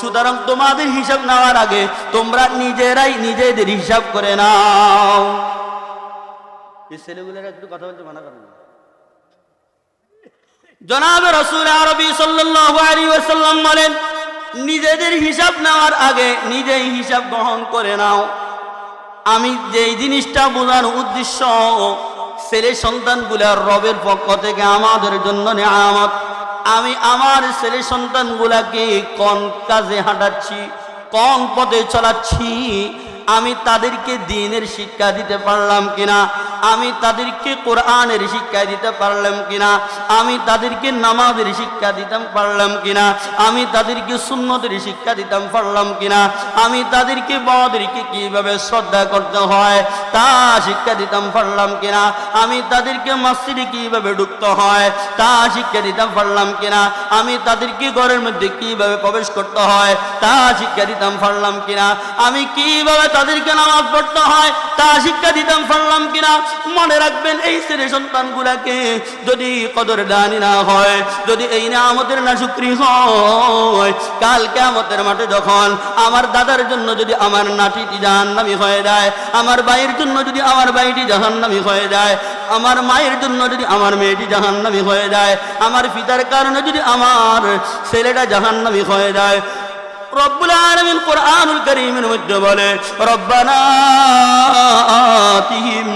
সুতরাং তোমাদের হিসাব নেওয়ার আগে তোমরা নিজেরাই নিজেদের হিসাব করে নাও। এই ছেলেগুলোর একটু কথা বলতে মানা করেন জনাব রসুল আরবি সাল্লাল্লাহু বলেন, নিজেদের হিসাব নেওয়ার আগে নিজেই হিসাব গ্রহণ করে নাও। আমি যেই জিনিসটা বোঝার উদ্দেশ্য ছেলে সন্তানগুলার রবের পক্ষ থেকে আমাদের জন্য নেয়ামত। আমি আমার ছেলে সন্তানগুলাকে কোন কাজে হাঁটাচ্ছি, কোন পথে চলাচ্ছি আমি তাদেরকে দিনের শিক্ষা দিতে পারলাম কিনা? আমি তাদেরকে কোরআনের শিক্ষা দিতে পারলাম কিনা? আমি তাদেরকে নামাজের শিক্ষা দিতাম পারলাম কিনা? আমি তাদেরকে সুন্নতের শিক্ষা দিতাম পারলাম কিনা? আমি তাদেরকে বড়দেরকে কীভাবে শ্রদ্ধা করতে হয়, তা শিক্ষা দিতাম পারলাম কিনা? আমি তাদেরকে মসজিদে কীভাবে ঢুকতে হয়, তা শিক্ষা দিতাম পারলাম কিনা? আমি তাদেরকে ঘরের মধ্যে কীভাবে প্রবেশ করতে হয়, তা শিক্ষা দিতাম পারলাম কিনা? আমি কীভাবে তাদেরকে নামাজ পড়তে হয়, তা শিক্ষা দিতাম পারলাম কিনা? মনে রাখবেন, এই ছেলে সন্তানগুলাকে যদি কদর দানি না হয়, যদি এই না আমাদের না শুক্রি হয়, কাল কেমতের মাঠে যখন আমার দাদার জন্য যদি আমার নাতিটি জাহান্নামি হয়ে যায়, আমার ভাইয়ের জন্য যদি আমার ভাইটি জাহান্নামি হয়ে যায়, আমার মায়ের জন্য যদি আমার মেয়েটি জাহান্নামি হয়ে যায়, আমার পিতার কারণে যদি আমার ছেলেটা জাহান্নামি হয়ে যায় রব্বুল আলামিন কোরআনুল কারীমের মধ্যে বলে, রব্বানা আতিহিম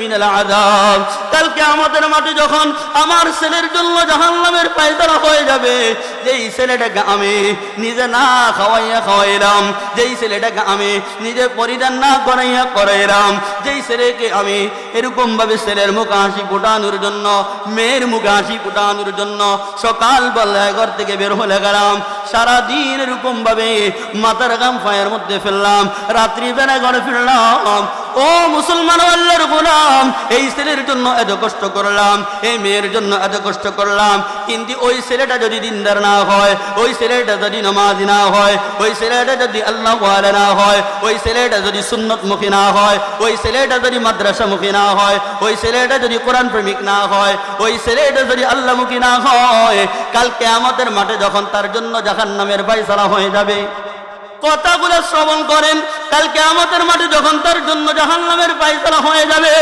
মিনাল আযাব। কালকে আমাদের মাঠে যখন আমার ছেলের জন্য জাহান্নামের পায়তারা হয়ে যাবে, যেই ছেলেটাকে আমি নিজে না খাওয়াইয়া খাওয়াইলাম, যেই ছেলেটাকে আমি নিজে পরিধান না করাইয়া করাইলাম, যেই ছেলেকে আমি এরকম ভাবে ছেলের মুখে হাসি ফুটানোর জন্য, মেয়ের মুখে হাসি ফুটানোর জন্য সকাল বেলায় ঘর থেকে বের হলে গেলাম সারাদিন এরকম ভাবে মাথার গাম ফায়ের মধ্যে ফেললাম, রাত্রি বেলা ঘরে ফিরলাম। ও মুসলমান আল্লাহর গোলাম, এই ছেলের জন্য এত কষ্ট করলাম, এই মেয়ের জন্য এত কষ্ট করলাম। কিন্তু ওই ছেলেটা যদি দিনদার না হয়, ওই ছেলেটা যদি নামাজি না হয়, ওই ছেলেটা যদি আল্লাহ না হয়, ওই ছেলেটা যদি সুন্নত মুখী না হয়, ওই ছেলেটা যদি মাদ্রাসা মুখী না হয়, ওই ছেলেটা যদি কোরআন প্রেমিক না হয়, ওই ছেলেটা যদি আল্লাহ মুখী না হয় কালকে আমাদের মাঠে যখন তার জন্য জাহান নামের বাইসারা হয়ে যাবে। কথাগুলো শ্রবণ করেন কালকে আমাদের মাঠে যখন তার জন্য জাহান্নামের পায়তারা হয়ে যাবে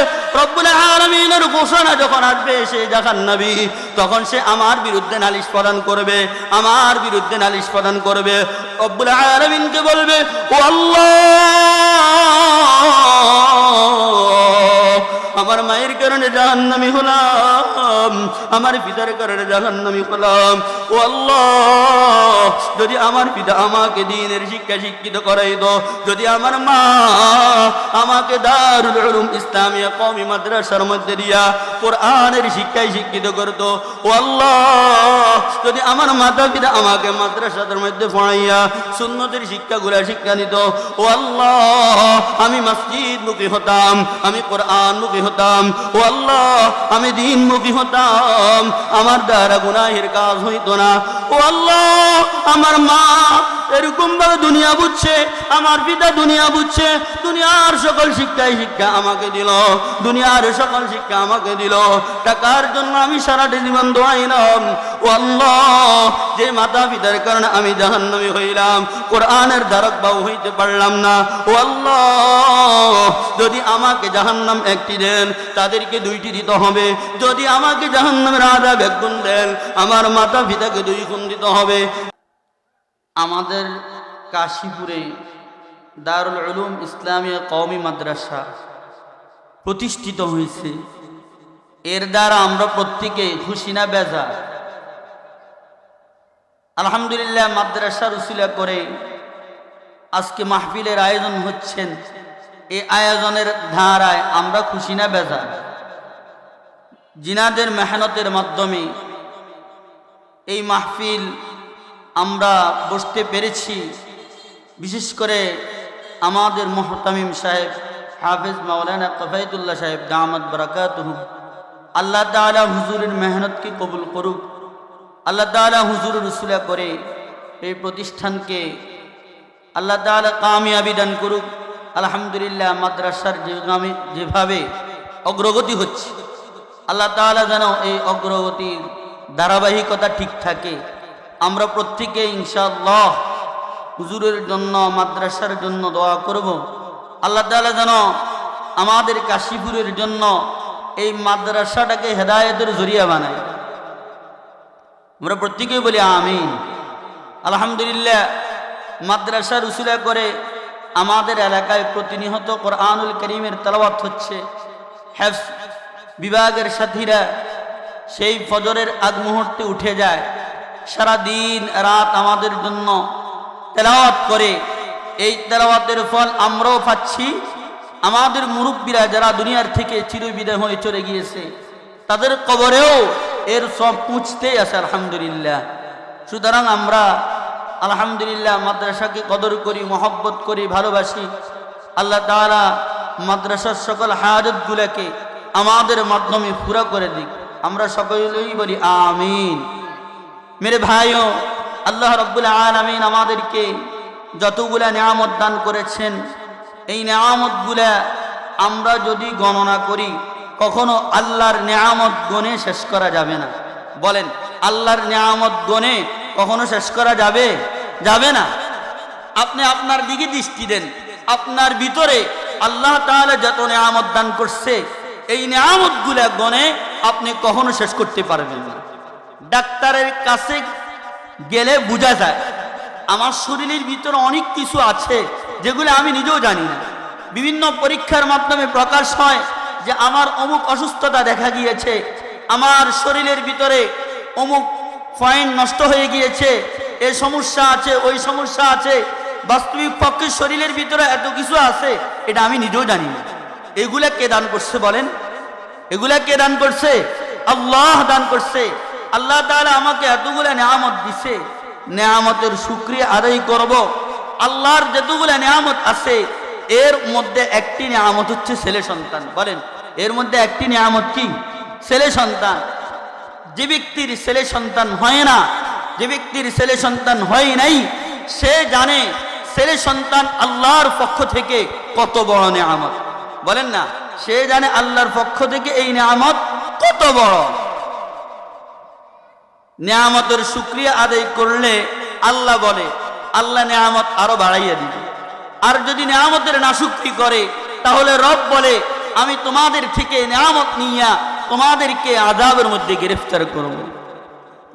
আলামিনের ঘোষণা যখন আসবে সে জাহান্নাবী তখন সে আমার বিরুদ্ধে নালিশ প্রদান করবে, আমার বিরুদ্ধে নালিশ প্রদান করবে। রব্বুল আলামিনকে বলবে, ও আল্লাহ, আমার মায়ের কারণে জাহান্নামি হলাম, আমার পিতার কারণে জাহান্নামি হলাম। ও আল্লাহ, যদি আমার পিতা আমাকে দিনের শিক্ষা শিক্ষিত করাইত, যদি আমার মা আমাকে দারুল উলুম ইসলামিয়া কওমি মাদ্রাসার মধ্যে দিয়া কোরআনের শিক্ষায় শিক্ষিত করত। ও যদি আমার মাতা পিতা আমাকে মাদ্রাসাদের মধ্যে পড়াইয়া সুন্নতের শিক্ষাগুলা শিক্ষা দিত, ও আমি মসজিদ মুখী হতাম, আমি কোরআন মুখী হতাম, ও আমি দিন মুখী হতাম, আমার দ্বারা গুনাহের কাজ হইতো না। ও আমার মা এরকম ভাবে দুনিয়া বুঝছে, আমার পিতা দুনিয়া বুঝছে, দুনিয়ার সকল শিক্ষাই শিক্ষা আমাকে দিল। দুনিয়ার সকল শিক্ষা আমাকে দিল। টাকার জন্য আমি সারাটি জীবন দোয়াইলাম ও আল্লাহ, যে মাতা পিতার কারণে আমি জাহান্নামী হইলাম। কোরআনের দ্বারক বাবু হইতে পারলাম না। ও আল্লাহ, যদি আমাকে জাহান্নাম একটি দেন, তাদেরকে দুইটি দিতে হবে। যদি আমাকে জাহান্নামের এক গুণ দেন, আমার মাতা পিতাকে দুই গুণ দিতে হবে। আমাদের কাশীপুরে দারুল উলুম ইসলামিয়া কওমি মাদ্রাসা প্রতিষ্ঠিত হয়েছে। এর দ্বারা আমরা প্রত্যেকে খুশি না বেজা আলহামদুলিল্লাহ মাদ্রাসা রুসিলা করে আজকে মাহফিলের আয়োজন হচ্ছেন এই আয়োজনের ধারায় আমরা খুশি না বেজা জিনাদের মেহনতের মাধ্যমে এই মাহফিল আমরা বসতে পেরেছি। বিশেষ করে আমাদের মোহতামিম সাহেব, হাফিজ মাওলানা কফায়তুল্লাহ সাহেব দামাদ বরাকাতহু। আল্লাহ তাআলা হুজুরের মেহনতকে কবুল করুক। আল্লাহ তাআলা হুজুরের উসুলা করে এই প্রতিষ্ঠানকে আল্লাহ তাআলা কামিয়াবি দান করুক। আলহামদুলিল্লাহ মাদ্রাসার যেভাবে যেভাবে অগ্রগতি হচ্ছে, আল্লাহ তাআলা যেন এই অগ্রগতির ধারাবাহিকতা ঠিক থাকে। আমরা প্রত্যেকে ইনশাআল্লাহ হুজুরের জন্য, মাদ্রাসার জন্য দোয়া করব। আল্লাহ তাআলা যেন আমাদের কাশীপুরের জন্য এই মাদ্রাসাটাকে হেদায়েতের জরিয়া বানায়। আমরা প্রত্যেকেই বলি আমিন। আলহামদুলিল্লাহ, মাদ্রাসার উসিলা করে আমাদের এলাকায় প্রতিনিয়ত কোরআনুল করিমের তালাবাত হচ্ছে। হ্যাফস বিভাগের সাথীরা সেই ফজরের আগ মুহূর্তে উঠে যায়। সারা দিন রাত আমাদের জন্য তেলাওয়াত করে, এই তেলাওয়াতের ফল আমরাও পাচ্ছি। আমাদের মুরব্বীরা যারা দুনিয়ার থেকে চিরবিদায় হয়ে চলে গিয়েছে, তাদের কবরেও এর সব পুঁছতেই আছে, আলহামদুলিল্লাহ। সুতরাং আমরা, আলহামদুলিল্লাহ, মাদ্রাসাকে কদর করি, মহব্বত করি, ভালোবাসি। আল্লাহ তাআলা মাদ্রাসার সকল হাজতগুলোকে আমাদের মাধ্যমে পুরা করে দিক। আমরা সকলেই বলি, আমিন। মেরে ভাইও আল্লাহ রব্বুল আলমিন আমাদেরকে যতগুলা নিয়ামত দান করেছেন, এই নিয়ামতগুলা আমরা যদি গণনা করি, কখনো আল্লাহর নিয়ামত গণে শেষ করা যাবে না। বলেন, আল্লাহর নিয়ামত গণে কখনো শেষ করা যাবে? যাবে না। আপনি আপনার দিকে দৃষ্টি দেন, আপনার ভিতরে আল্লাহ তাআলা যত নিয়ামত দান করছে, এই নিয়ামতগুলা গণে আপনি কখনো শেষ করতে পারবেন না। ডাক্তারের কাছে গেলে বোঝা যায়। আমার শরীরের ভিতরে অনেক কিছু আছে, যেগুলো আমি নিজেও জানি না। বিভিন্ন পরীক্ষার মাধ্যমে প্রকাশ হয় যে আমার অমুক অসুস্থতা দেখা গিয়েছে, আমার শরীরের ভিতরে অমুক পয়েন্ট নষ্ট হয়ে গিয়েছে, এ সমস্যা আছে, ওই সমস্যা আছে, বাস্তবিক পক্ষে শরীরের ভিতরে এত কিছু আছে, এটা আমি নিজেও জানি না। এগুলা কে দান করছে বলেন? এগুলা কে দান করছে? আল্লাহ দান করছে। আল্লাহ তাআলা আমাকে এতগুলো নিয়ামত দিছে। নিয়ামতের শুক্রিয়া আদায় করব। আল্লাহর যতগুলা নিয়ামত আছে, এর মধ্যে একটি নিয়ামত হচ্ছে ছেলে সন্তান। বলেন, এর মধ্যে একটি নিয়ামত কি? ছেলে সন্তান। যে ব্যক্তির ছেলে সন্তান হয় না, যে ব্যক্তির ছেলে সন্তান হয় নাই, সে জানে ছেলে সন্তান আল্লাহর পক্ষ থেকে কত বড় নিয়ামত। বলেন না, সে জানে আল্লাহর পক্ষ থেকে এই নিয়ামত কত বড়। নিয়ামতের শুক্রিয়া আদায় করলে আল্লাহ বলে, আল্লাহ নিয়ামত আরও বাড়াইয়া দিবে। আর যদি নিয়ামতের নাশুক্রি করে, তাহলে রব বলে, আমি তোমাদের থেকে নিয়ামত নিয়া তোমাদেরকে আজাবের মধ্যে গ্রেফতার করব।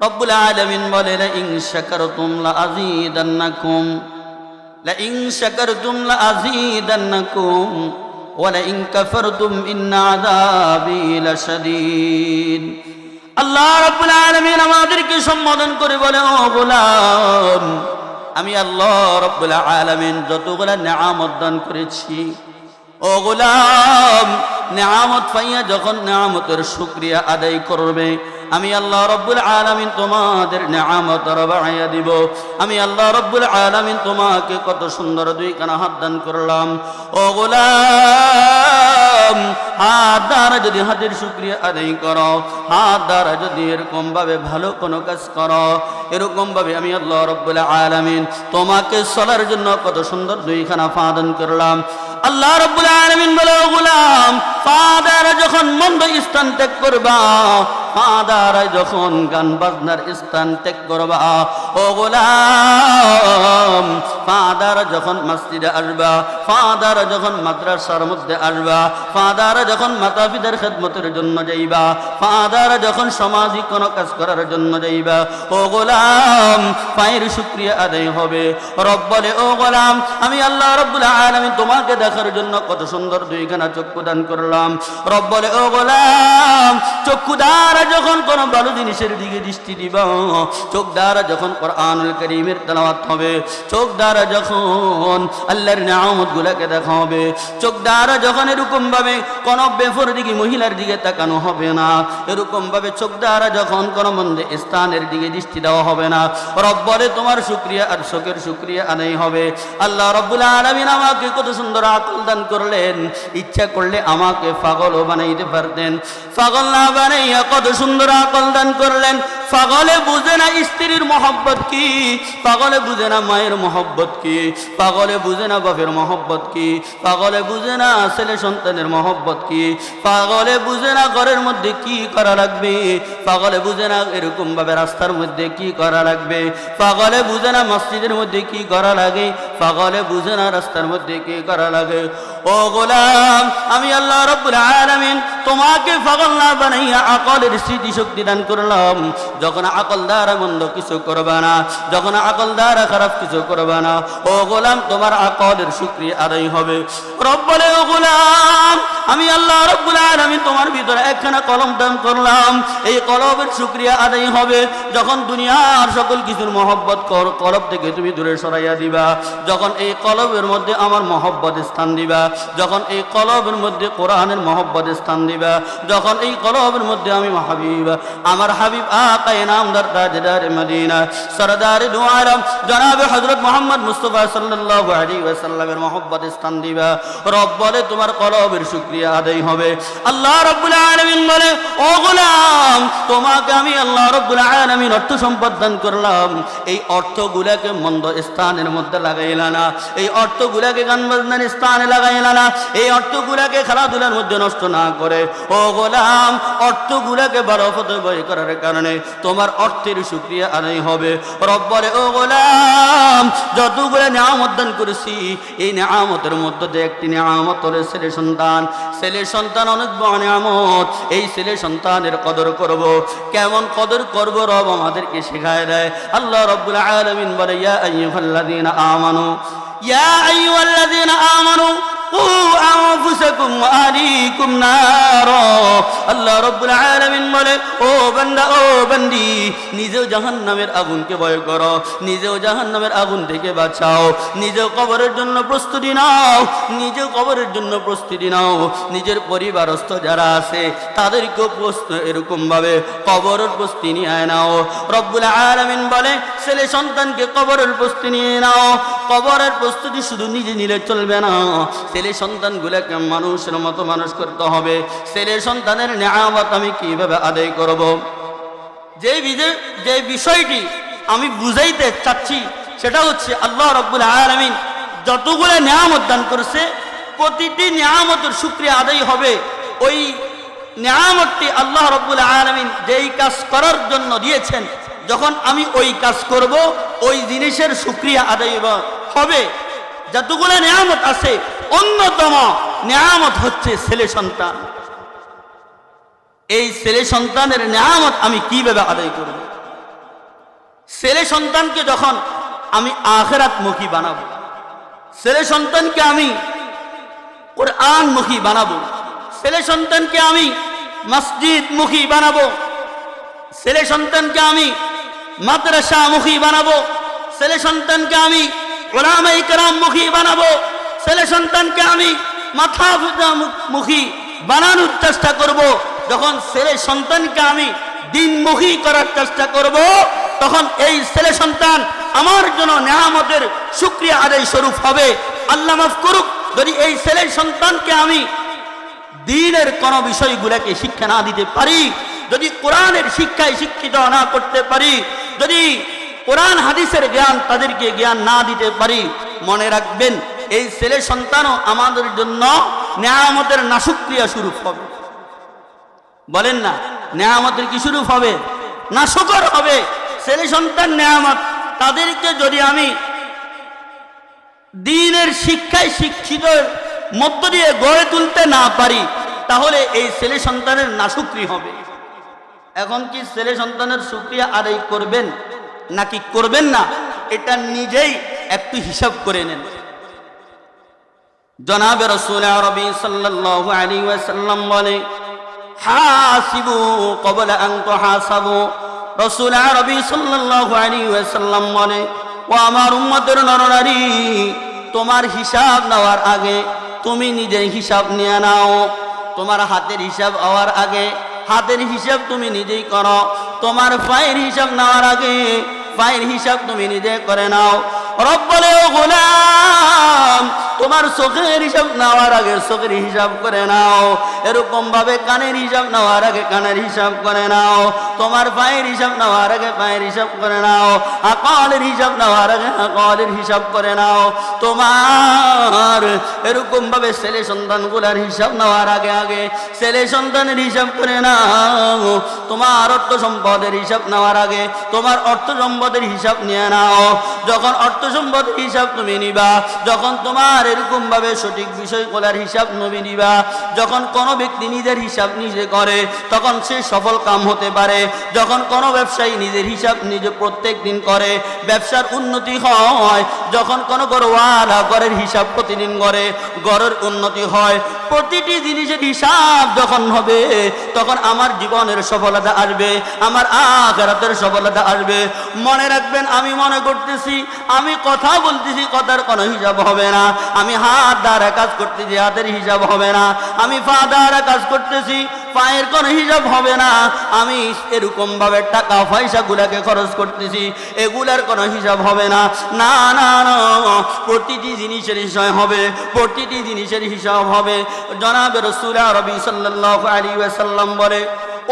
রব্বুল আলামিন বলে লা ইন শাকারতুম লা আযীদান্নাকুম লা ইন শাকারতুম লা আযীদান্নাকুম ওয়া লা আল্লাহ রাব্বুল আলামিন আমাদেরকে সম্বোধন করে বলে ও গোলাম, আমি আল্লাহ রাব্বুল আলামিন যতগুলা নিয়ামত দান করেছি, ও গোলাম, নিয়ামত পাইয়া যখন নিয়ামতের শুক্রিয়া আদায় করবে, আমি আল্লাহ রব্বুল আলামিন তোমাদের নিয়ামত বাড়াইয়া দিব। আমি আল্লাহ রব্বুল আলামিন তোমাকে কত সুন্দর দুই কানা হাত দান করলাম। ও গোলাম হাত দ্বারা যদি হাতের আদায় করো, হাত দ্বারা যদি এরকম ভাবে ভালো কোনো কাজ করো এরকম ভাবে আমি আল্লাহ রব্বুল আলামিন তোমাকে চলার জন্য কত সুন্দর দুইখানা ফাদন করলাম। আল্লাহ রব্বুল আলমিন বলে গোলাম ফাদার যখন মন্দ স্থান ত্যাগ করবা ফাদার যখন গান বাজনার স্থান ত্যাগ করবা, ও গোলাম, ফাদার যখন মসজিদে আসবা, ফাদার যখন মাদ্রাসার মধ্যে আসবা, ফাদার যখন মাতা পিতার খেদমতের জন্য যাইবা, ফাদার যখন সামাজিক কোনো কাজ করার জন্য যাইবা, ও গোলাম, পায়ের শুক্রিয়া আদায় হবে। রব বলে, ও গোলাম, আমি আল্লাহ রব্বুল আলামিন তোমাকে দেখার জন্য কত সুন্দর দুইখানা চক্ষু দান করলাম। রব বলে, ও গোলাম, চক্ষু দ্বারা যখন কোন ভালো জিনিসের দিকে দৃষ্টি দিব চোখ দ্বারা যখন কোরআনুল করিমের তেলাওয়াত হবে চোখ দ্বারা যখন আল্লাহর নিয়ামত গুলাকে দেখা হবে চোখ দ্বারা যখন এরকম ভাবে কোন বেফর দিকে, মহিলার দিকে তাকানো হবে না, এরকম ভাবে চোখ দ্বারা যখন কোন মন্দে স্থানের দিকে দৃষ্টি দেওয়া হবে না, রব বলে তোমার শুক্রিয়া আর শোকের শুক্রিয়া আদায় হবে। আল্লাহ রব্বুল আলমিন আমাকে কত সুন্দর আকল দান করলেন, ইচ্ছা করলে আমাকে পাগলও বানাইতে পারতেন, পাগল না বানাইয়া কত সুন্দর আকল দান করলেন। পাগলে বুঝে না স্ত্রীর মহব্বত কি? পাগলে বুঝে না মায়ের মহব্বত কি? পাগলে বুঝে না বাপের মহব্বত কি? পাগলে বুঝে না ছেলে সন্তানের মহব্বত কি? পাগলে বুঝে না ঘরের মধ্যে কি করা লাগবে? পাগলে বুঝে না এরকম ভাবে রাস্তার মধ্যে কি করা লাগবে? পাগলে বুঝে না মসজিদের মধ্যে কি করা লাগে? পাগলে বুঝে না রাস্তার মধ্যে কি করা লাগে? ও গোলাম, আমি আল্লাহ রব্বুল আলামিন তোমাকে পাগল না বানাইয়া আকলের স্মৃতি শক্তি দান করলাম। যখন আকল দ্বারা মন্দ কিছু করবে না, যখন আকল দ্বারা খারাপ কিছু করবে না, ও গোলাম, তোমার আকলের শুক্রিয়া আদায় হবে। রব বলে ও গোলাম, আমি আল্লাহ রব্বুল আলামিন তোমার ভিতরে একখানা কলম দান করলাম। এই কলমের শুক্রিয়া আদায় হবে যখন দুনিয়ার সকল কিছুর মহব্বত কলব থেকে তুমি দূরে সরাইয়া দিবা। যখন এই কলবের মধ্যে আমার মহব্বত স্থান দিবা। যখন এই কলবের মধ্যে কোরআনের মহব্বত স্থান দিবা, যখন এই কলবের মধ্যে আমি হাবিব আমার হাবিব আকায় নামদার তাজদার মদিনা, সরদার ওয়াসাল্লামের মহব্বত স্থান দিবা। রব বলে, তোমার কলবের শুকরিয়া আদায় হবে। আল্লাহ রাব্বুল বলে, ও গোলাম, তোমাকে আমি আল্লাহ রাব্বুল আলামিন অর্থ সম্পদ দান করলাম। এই অর্থগুলাকে মন্দ স্থানের মধ্যে লাগাইলা না। এই অর্থগুলাকে গান বাজনার স্থানে লাগাইলা না এই অর্থগুলাকে খেলাধুলার মধ্যে নষ্ট না করে। ও গোলাম, অর্থগুলাকে পথে বই করার কারণে তোমার অর্থের শুক্রিয়া আদায় হবে। রব বলে ও গোলাম, যতগুলো নিয়ামত দান করেছি, এই নিয়ামতের মধ্যে দিয়ে একটি নিয়ামত হলে ছেলে সন্তান। ছেলে সন্তান অনেক বড় নিয়ামত, এই ছেলে সন্তানের কদর করব। কেমন কদর করব? রব আমাদেরকে শেখায় দেয়। আল্লাহ রব্বুল আলামিন বলে, ইয়া আইয়ুহাল্লাযীনা আমানু ইয়া আইয়ুহাল্লাযীনা আমানু قوا أنفسكم وأهليكم نارا আল্লাহ রব্বুল আলামিন বলে ও বান্দা ও বান্দি নিজেও জাহান্নামের আগুনকে ভয় করো নিজেও জাহান্নামের আগুন থেকে বাঁচাও নিজেও কবরের জন্য প্রস্তুতি নাও নিজেও কবরের জন্য প্রস্তুতি নাও নিজের পরিবারস্থ যারা আছে তাদেরকেও প্রশ্ন এরকম ভাবে কবরের প্রস্তুতি নিয়ে নাও রব্বুল আলামিন বলে ছেলে সন্তানকে কবরের প্রস্তুতি নিয়ে নাও কবরের প্রস্তুতি শুধু নিজে নিলে চলবে না। ছেলে সন্তানগুলোকে মানুষের মতো মানুষ করতে হবে। ছেলে সন্তানের নিয়ামত আমি কীভাবে আদায় করব। যে যে বিষয়টি আমি বুঝাইতে চাচ্ছি, সেটা হচ্ছে আল্লাহ রব্বুল আলমিন যতগুলো নিয়ামত দান করেছে, প্রতিটি নিয়ামতের শুক্রিয়া আদায় হবে। ওই নিয়ামতটি আল্লাহ রব্বুল আলমিন যেই কাজ করার জন্য দিয়েছেন, যখন আমি ওই কাজ করব, ওই জিনিসের শুক্রিয়া আদায় হবে। যতগুলো নিয়ামত আছে, অন্যতম নিয়ামত হচ্ছে ছেলে সন্তান। এই ছেলে সন্তানের নিয়ামত আমি কীভাবে আদায় করব? ছেলে সন্তানকে যখন আমি আখেরাত মুখী বানাবো, ছেলে সন্তানকে আমি কোরআন মুখী বানাবো, ছেলে সন্তানকে আমি মসজিদ মুখী বানাবো, ছেলে সন্তানকে আমি মাদ্রাসা মুখী বানাবো, ছেলে সন্তানকে আমি ওলামাই কেরাম মুখী বানাবো। ছেলে সন্তানকে আমি মাথা মুখী বানানোর চেষ্টা করব। যখন ছেলে সন্তানকে আমি দিনমুখী করার চেষ্টা করব, তখন এই ছেলে সন্তান আমার জন্য নেহামতের শুক্রিয়া আদায় স্বরূপ হবে। আল্লাহ মাফ করুক, যদি এই ছেলে সন্তানকে আমি দিনের কোন বিষয়গুলোকে শিক্ষা না দিতে পারি, যদি কোরআনের শিক্ষায় শিক্ষিত না করতে পারি, যদি কোরআন, হাদিসের জ্ঞান তাদেরকে জ্ঞান না দিতে পারি। মনে রাখবেন, এই ছেলে সন্তানও আমাদের জন্য নেয়ামতের নাশুক্রিয়া শুরু হবে। বলেন না, নেয়ামতের কি শুরু হবে? না শুকর হবে। ছেলে সন্তান নেয়ামত, তাদেরকে যদি আমি দিনের শিক্ষায় শিক্ষিত মধ্য দিয়ে গড়ে তুলতে না পারি, তাহলে এই ছেলে সন্তানের নাশুক্রি হবে। এখন কি ছেলে সন্তানের সুক্রিয়া আদায় করবেন? নাকি করবেন না, এটা নিজেই একটু হিসাব করে নেন। জনাবে রসুল আরবি সাল্লাল্লাহু আলাইহি ওয়াসাল্লাম বলে, হাসিবু ক্বাবলা আন তুহাসাবু। রসুল আরবি সাল্লাল্লাহু আলাইহি ওয়াসাল্লাম বলে, ও আমার উম্মতের নরনারী, তোমার হিসাব নেওয়ার আগে তুমি নিজে হিসাব নিয়ে নাও। তোমার হাতের হিসাব হওয়ার আগে হাতের হিসাব তুমি নিজেই করো। তোমার পায়ের হিসাব নেওয়ার আগে পায়ের হিসাব তুমি নিজে করে নাও। রব বলে ও গোলাম তোমার চোখের হিসাব নেওয়ার আগে চোখের হিসাব করে নাও। এরকম ভাবে কানের হিসাব নেওয়ার আগে কানের হিসাব করে নাও। তোমার পায়ের হিসাব নেওয়ার আগে পায়ের হিসাব করে নাও। আকালের হিসাব নেওয়ার আগে আকালের হিসাব করে নাও। তোমার এরকম ভাবে ছেলে সন্তানগুলার হিসাব নেওয়ার আগে আগে ছেলে সন্তানের হিসাব করে নাও। তোমার অর্থ সম্পদের হিসাব নেওয়ার আগে তোমার অর্থ সম্পদের হিসাব নিয়ে নাও। যখন অর্থ সম্পদের হিসাব তুমি নিবা, যখন তোমার এরকম ভাবে সঠিক বিষয়গুলার হিসাব নবী নিবা। যখন কোনো ব্যক্তি নিজের হিসাব নিজে করে, তখন সে সফল কাম হতে পারে। যখন কোনো ব্যবসায়ী নিজের হিসাব নিজে প্রত্যেক দিন করে, ব্যবসার উন্নতি হয়। যখন কোনো গড়ওয়ালা গড়ের হিসাব প্রতিদিন করে গড়ের উন্নতি হয়। প্রতিটি জিনিসের হিসাব যখন হবে, তখন আমার জীবনের সফলতা আসবে, আমার আখেরাতের সফলতা আসবে। মনে রাখবেন, আমি মনে করতেছি, আমি কথা বলতেছি, কথার কোনো হিসাব হবে না। আমি হাত দ্বারা কাজ করতেছি হাতের হিসাব হবে না। আমি পা দ্বারা কাজ করতেছি, পায়ের কোনো হিসাব হবে না। আমি এরকম ভাবে টাকা পয়সা গুলাকে খরচ করতেছি, এগুলার কোনো হিসাব হবে না। না না প্রতিটি জিনিসের হিসাব হবে, প্রতিটি জিনিসের হিসাব হবে। জনাবে রসুলা রবি সাল্লাহ আলী ওয়াসাল্লাম বলে,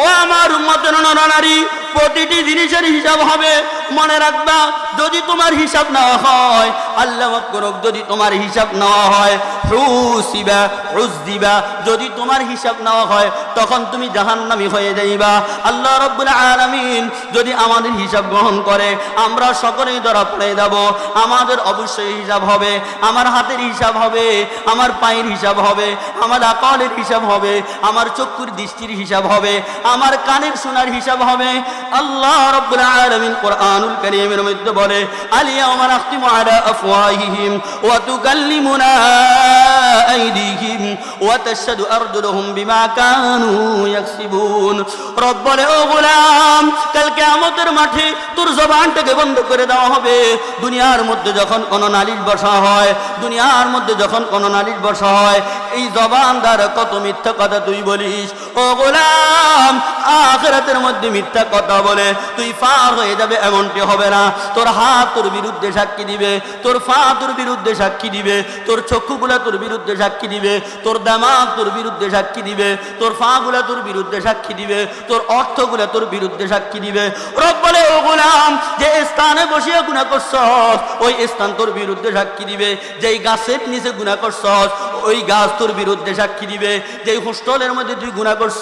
ও আমার উম্মতের নারী প্রতিটি জিনিসের হিসাব হবে, মনে রাখবা, যদি তোমার হিসাব নেওয়া হয়, আল্লাহ করুক, যদি তোমার হিসাব নেওয়া হয় হুস দিবা যদি তোমার হিসাব নেওয়া হয়, তখন তুমি জাহান্নামি হয়ে যাইবা। আল্লাহ রব্বুল আলামিন যদি আমাদের হিসাব গ্রহণ করে, আমরা সকলেই ধরা পড়ে যাব। আমাদের অবশ্যই হিসাব হবে, আমার হাতের হিসাব হবে, আমার পায়ের হিসাব হবে, আমার আকালের হিসাব হবে, আমার চক্ষুর দৃষ্টির হিসাব হবে, আমার কানের শোনার হিসাব হবে আল্লাহ রব্বুল আলামিন কোরআনুল কারীমের মধ্যে বলে নাখতিমু আলা আফওয়াহিহিম ওয়া তুকাল্লিমুনা আইদিহিম ওয়া তাশহাদু আরজুলুহুম বিমা কানু ইয়াকসিবুন। ও গোলাম, কাল কিয়ামতের মাঠে তোর জবানটাকে বন্ধ করে দেওয়া হবে। দুনিয়ার মধ্যে যখন কোনো নালিশ বসা হয়, দুনিয়ার মধ্যে যখন কোনো নালিশ বসা হয়, এই জবান দ্বারা কত মিথ্যা কথা তুই বলিস? ও গোলাম, আখরাতের মধ্যে মিথ্যা কথা বলে, তুই ফার হয়ে যাবে, এমনটি হবে না। তোর হাত তোর বিরুদ্ধে সাক্ষী দিবে, তোর ফা তোর বিরুদ্ধে সাক্ষী দিবে, তোর চক্ষুগুলা তোর বিরুদ্ধে সাক্ষী দিবে, তোর দামাগ তোর বিরুদ্ধে সাক্ষী দিবে, তোর ফাগুলা তোর বিরুদ্ধে সাক্ষী দিবে, তোর অর্থগুলা তোর বিরুদ্ধে সাক্ষী দিবে। রব বলে ও গোলাম যে স্থানে বসিয়ে গুণা করছ ওই স্থান তোর বিরুদ্ধে সাক্ষী দিবে। যেই গাছের নিচে গুণা করছ ওই গাছ তোর বিরুদ্ধে সাক্ষী দিবে। যেই হোস্টেলের মধ্যে তুই গুণা করছ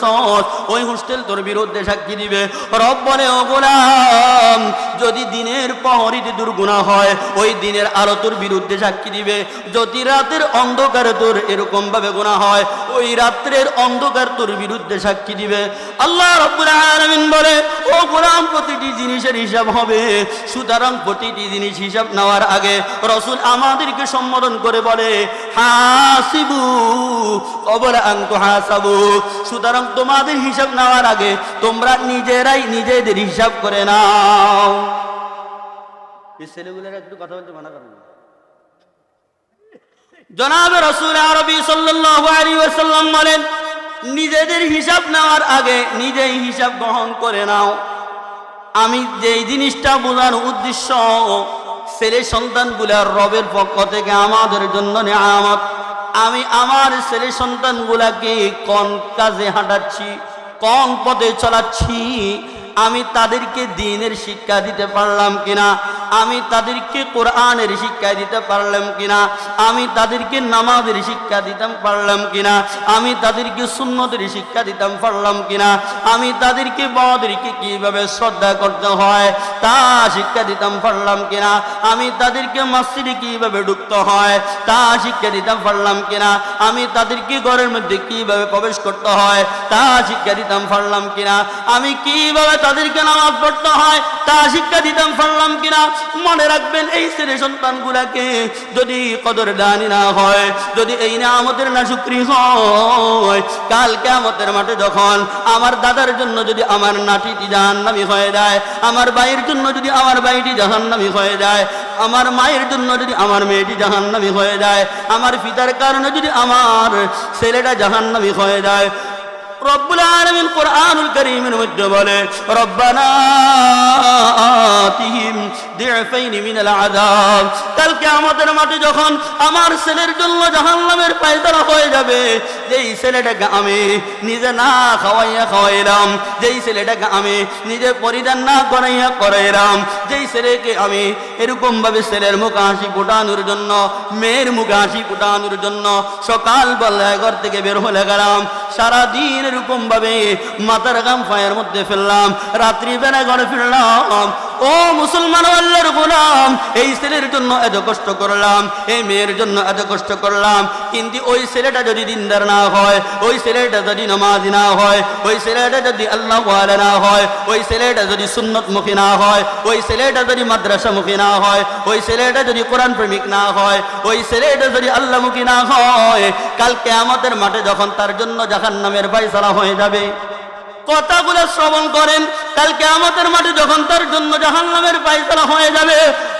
ওই হোস্টেল তোর বিরুদ্ধে সাক্ষী দিবে। রব বলে ও গোলাম, যদি দিনের প্রহরীতে দুর্গুণা হয়, ওই দিনের আলো তোর বিরুদ্ধে সাক্ষী দিবে। যদি রাতের অন্ধকারে তোর এরকম ভাবে গুণা হয়, ওই রাত্রের অন্ধকার তোর বিরুদ্ধে সাক্ষী দিবে। আল্লাহ রব্বুল আলামিন বলে, ও গোলাম, প্রতিটি জিনিসের হিসাব হবে। সুতরাং প্রতিটি জিনিস হিসাব নেওয়ার আগে রসুল আমাদেরকে সম্বোধন করে বলে, হাসিবু কবল আন্ত হাসাবু। সুতরাং তোমাদের হিসাব নেওয়ার আগে তোমরা নিজেরাই নিজেদের হিসাব করে নাও। কথা রসুল আরবি নিজেদের হিসাব নেওয়ার আগে নিজেই হিসাব গ্রহণ করে নাও। আমি যেই জিনিসটা বোঝার উদ্দেশ্য, ছেলে সন্তানগুলার রবের পক্ষ থেকে আমাদের জন্য নেয়ামত। আমি আমার ছেলে সন্তানগুলাকে কোন কাজে হাঁটাচ্ছি, কোন পথে চলাচ্ছি আমি তাদেরকে দিনের শিক্ষা দিতে পারলাম কিনা? আমি তাদেরকে কোরআনের শিক্ষা দিতে পারলাম কিনা? আমি তাদেরকে নামাজের শিক্ষা দিতাম পারলাম কিনা? আমি তাদেরকে সুন্নতের শিক্ষা দিতাম পারলাম কিনা? আমি তাদেরকে বড়দেরকে কীভাবে শ্রদ্ধা করতে হয়, তা শিক্ষা দিতাম পারলাম কিনা? আমি তাদেরকে মসজিদে কীভাবে ঢুকতে হয়, তা শিক্ষা দিতাম পারলাম কিনা? আমি তাদেরকে ঘরের মধ্যে কীভাবে প্রবেশ করতে হয়, তা শিক্ষা দিতাম পারলাম কিনা? আমি কীভাবে তাদেরকে নামাজ পড়তে হয়, তা শিক্ষা দিতাম পারলাম কিনা? মনে রাখবেন এই ছেলে সন্তানগুলাকে যদি কদর দানি না হয়, যদি এই না আমাদের না শুক্রি হয়, কাল কেমতের মাঠে যখন আমার দাদার জন্য যদি আমার নাতিটি জাহান্নামি হয়ে যায়, আমার ভাইয়ের জন্য যদি আমার ভাইটি জাহান্নামি হয়ে যায়, আমার মায়ের জন্য যদি আমার মেয়েটি জাহান্নামি হয়ে যায়, আমার পিতার কারণে যদি আমার ছেলেটা জাহান্নামি হয়ে যায় রব্বুল আলমিন কোরআনুল করিমের মধ্যে বলে রব্বানা আমাদের মাটি যখন আমার ছেলের জন্য জাহান্নাম জাহান্নামের পায়তারা হয়ে যাবে। যেই ছেলেটাকে আমি নিজে না খাওয়াইয়া খাওয়াইলাম, যেই ছেলেটাকে আমি নিজে পরিধান না করাইয়া করাইলাম, যেই ছেলেকে আমি এরকম ভাবে ছেলের মুখে হাসি ফুটানোর জন্য, মেয়ের মুখে হাসি ফুটানোর জন্য সকাল বেলায় ঘর থেকে বের হলে গেলাম। সারাদিন এরকম ভাবে মাথার গাম পায়ের মধ্যে ফেললাম। রাত্রি বেলা ঘরে ফিরলাম। ও মুসলমান আল্লাহর গোলাম, এই ছেলের জন্য এত কষ্ট করলাম, এই মেয়ের জন্য এত কষ্ট করলাম, কিন্তু ওই ছেলেটা যদি দিনদার না হয়, ওই ছেলেটা যদি নামাজ না হয়, ওই ছেলেটা যদি আল্লাহ না হয়, ওই ছেলেটা যদি সুন্নত মুখী না হয়, ওই ছেলেটা যদি মাদ্রাসা মুখী না হয়, ওই ছেলেটা যদি কোরআন প্রেমিক না হয়, ওই ছেলেটা যদি আল্লাহ মুখী না হয় কালকে আমাদের মাঠে যখন তার জন্য জাহান নামের বাইসালা হয়ে যাবে। কথাগুলো শ্রবণ করেন কালকে আমাদের মাঠে যখন তার জন্য জাহান নামের পায়তারা হয়ে যাবে,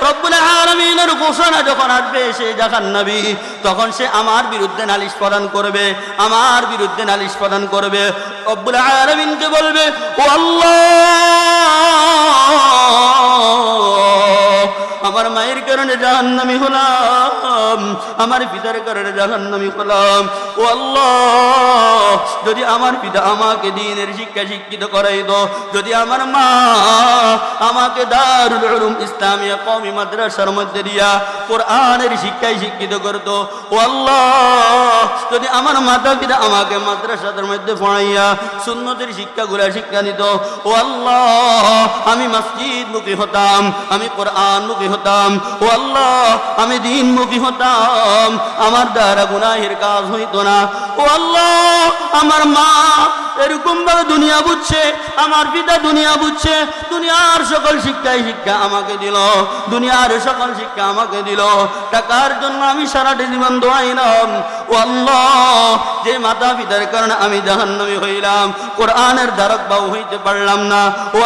রব্বুল ঘোষণা যখন আসবে সে জাহান নবী তখন সে আমার বিরুদ্ধে নালিশ প্রদান করবে, আমার বিরুদ্ধে নালিশ প্রদান করবে। রব্বুল আলমিনকে বলবে ও আল্লাহ আমার মায়ের কারণে জাহান্নামি হলাম, আমার পিতার কারণে জাহান্নামি হলাম। ও আল্লাহ, যদি আমার পিতা আমাকে দিনের শিক্ষা শিক্ষিত করাই দো যদি আমার মা আমাকে দারুল উলুম ইসলামিয়া কওমি মাদ্রাসার মধ্যে দিয়া কোরআনের শিক্ষায় শিক্ষিত করতো, ও আল্লাহ, যদি আমার মাতা পিতা আমাকে মাদ্রাসাদের মধ্যে পড়াইয়া সুন্নতের শিক্ষাগুলা শিক্ষা দিত, ও আল্লাহ, আমি মসজিদ মুখী হতাম, আমি কোরআন মুখী হতাম ও আল্লাহ, আমি দিন মুখী হতাম। আমার দ্বারা গুনাহের কাজ হইতো না। ও আল্লাহ, আমার মা এরকম ভাবে দুনিয়া বুঝছে, আমার পিতা দুনিয়া বুঝছে, দুনিয়ার সকল শিক্ষায় শিক্ষা আমাকে দিল, দুনিয়ার সকল শিক্ষা আমাকে দিল। টাকার জন্য আমি সারাটি জীবন দোয়াইলাম ও যে মাতা পিতার কারণে আমি জাহান্নামী হইলাম, কোরআনের দ্বারক বাবু হইতে পারলাম না। ও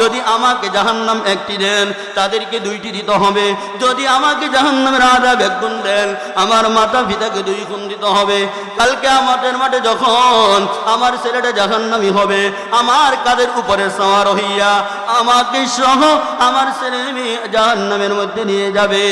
যদি আমাকে জাহান্নাম একটি দেন, তাদেরকে দুইটি দিতে হবে। যদি আমাকে জাহান্নামের আদা বেগুন দেন, আমার মাতা পিতাকে দুই গুণ দিতে হবে। কালকে আমাদের মাঠে যখন আমার ছেলেটা জাহান্নামি হবে, আমার কাদের উপরে সওয়ার হইয়া আমাকে সহ আমার ছেলে মেয়ে জাহান্নামের মধ্যে নিয়ে যাবে।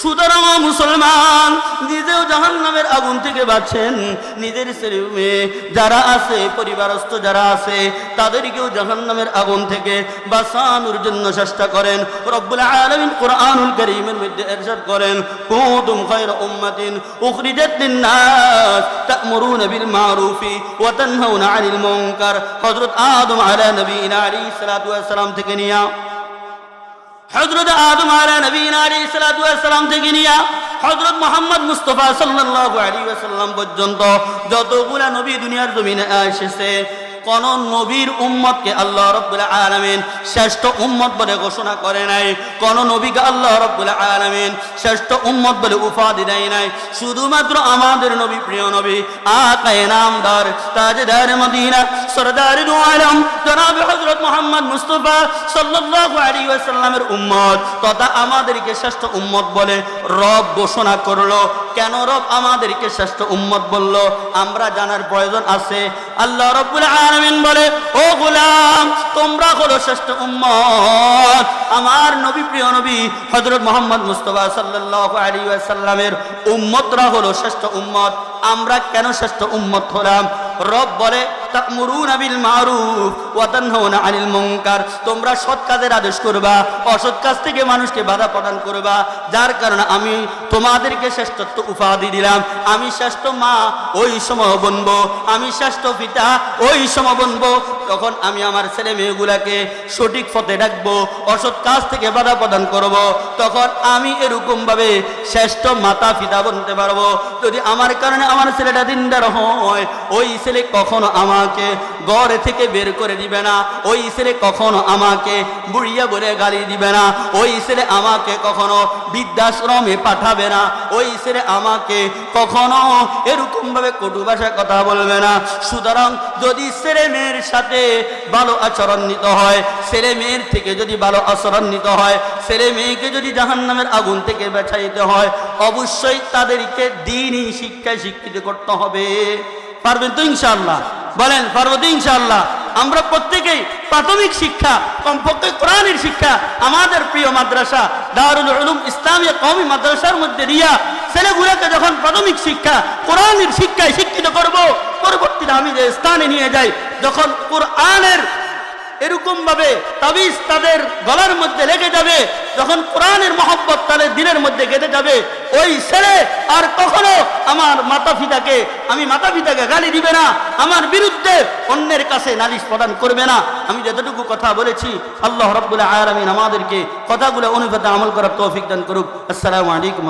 সুতরাং মুসলমান, নিজেও জাহান নামের আগুন থেকে বাঁচছেন নিজের ছেলে মেয়ে যারা আছে, পরিবারস্থ যারা আছে, তাদেরকেও জাহান নামের আগুন থেকে বাঁচানোর জন্য চেষ্টা করেন। রব্বুল আলামিন কোরআনুল কারীমের মধ্যে ইরশাদ করেন, কুনতুম খায়রা উম্মাতিন উখরিজাত লিন-নাস তা'মুরুনা বিল মারুফি ওয়া তানহাউনা আনিল মুনকার। হযরত আদম আলা নবীনা আলাইহিস সালাতু ওয়াস সালাম থেকে নিয়া হজরত আদম আলা নবীন আলী সালাম থেকে নিয়া হজরত মোহাম্মদ মুস্তফা সাল্লাল্লাহু আলী ওয়াসাল্লাম পর্যন্ত যতগুলা নবী দুনিয়ার জমিনে এসেছে কোন নবীর উম্মতকে আল্লাহ রব্বুল আলামিন শ্রেষ্ঠ উম্মত বলে ঘোষণা করে নাই। কোন নবীকে আল্লাহ রব্বুল আলামিন শ্রেষ্ঠ উম্মত বলে উপাধি দেয় নাই। শুধুমাত্র আমাদের নবী, প্রিয় নবী আকায়ে নামদার, তাজদার মদিনা, সরদার আলম, জনাব হযরত মুহাম্মদ মুস্তাফা সাল্লাল্লাহু আলাইহি ওয়াসাল্লামের উম্মত, তথা আমাদেরকে শ্রেষ্ঠ উম্মত বলে রব ঘোষণা করল। কেন রব আমাদেরকে শ্রেষ্ঠ উম্মত বলল? আমরা জানার প্রয়োজন আছে। আল্লাহ রব্বুল আলামিন বলে, ও গুলাম, তোমরা হলো শ্রেষ্ঠ উম্মত। আমার নবী, প্রিয় নবী, হযরত মুহাম্মদ মুস্তাফা সাল্লাল্লাহু আলাইহি ওয়াসাল্লামের উম্মতরা হলো শ্রেষ্ঠ উম্মত। আমরা কেন শ্রেষ্ঠ উম্মত হলাম? রব বলে তোমরা সৎ কাজের আদেশ করবা, অসৎ কাজ থেকে মানুষকে বাধা প্রদান করবা। যার কারণে আমি তোমাদেরকে শ্রেষ্ঠত্ব উপাধি দিলাম। আমি শ্রেষ্ঠ মা, ওই সময় বনবো আমি শ্রেষ্ঠ পিতা, ওই সময় বনবো তখন আমি আমার ছেলে মেয়েগুলাকে সঠিক পথে ডাকবো, অসৎ কাজ থেকে বাধা প্রদান করব। তখন আমি এরকম ভাবে শ্রেষ্ঠ মাতা পিতা বনতে পারব। যদি আমার কারণে আমার ছেলেটা দিনদার হয়, ওই ছেলে কখনো আমাকে গড় থেকে বের করে দিবে না। ওই ছেলে কখনো আমাকে বুড়িয়া বলে গালি দিবে না। ওই ছেলে আমাকে কখনো বৃদ্ধাশ্রমে পাঠাবে না। ওই ছেলে আমাকে কখনো এরকম ভাবে কটু ভাষায় কথা বলবে না। সুতরাং যদি ছেলে মেয়ের সাথে ভালো আচরণ নিতে হয়, ছেলে মেয়ের থেকে যদি ভালো আচরণ নিতে হয়, ছেলে মেয়েকে যদি জাহান নামের আগুন থেকে বেছাইতে হয়, অবশ্যই তাদেরকে দিনই শিক্ষায় শিক্ষিত করতে হবে। পারবেন তো ইনশাআল্লাহ। বলেন পার্বতী ইনশাআল্লাহ। আমরা প্রত্যেকেই প্রাথমিক শিক্ষা, কমপক্ষে কোরআনের শিক্ষা, আমাদের প্রিয় মাদ্রাসা, দারুল উলুম ইসলামী কমি মাদ্রাসার মধ্যে রিয়া ছেলেগুলোকে যখন প্রাথমিক শিক্ষা, কোরআনের শিক্ষায় শিক্ষিত করব, পরবর্তীতে আমি যে স্থানে নিয়ে যাই, যখন কোরআনের এরকম ভাবে তাবিজ তাদের গলার মধ্যে লেগে যাবে, যখন কোরআনের মহব্বত তাদের দিনের মধ্যে গেঁথে যাবে, ওই ছেলে আর কখনো আমার মাতা পিতাকে, আমি মাতা পিতাকে গালি দিবে না, আমার বিরুদ্ধে অন্যের কাছে নালিশ প্রদান করবে না। আমি যতটুকু কথা বলেছি, আল্লাহ রব্বুল আলমিন আমাদেরকে কথাগুলো অনুপাতে আমল করার তৌফিক দান করুক। আসসালামু আলাইকুম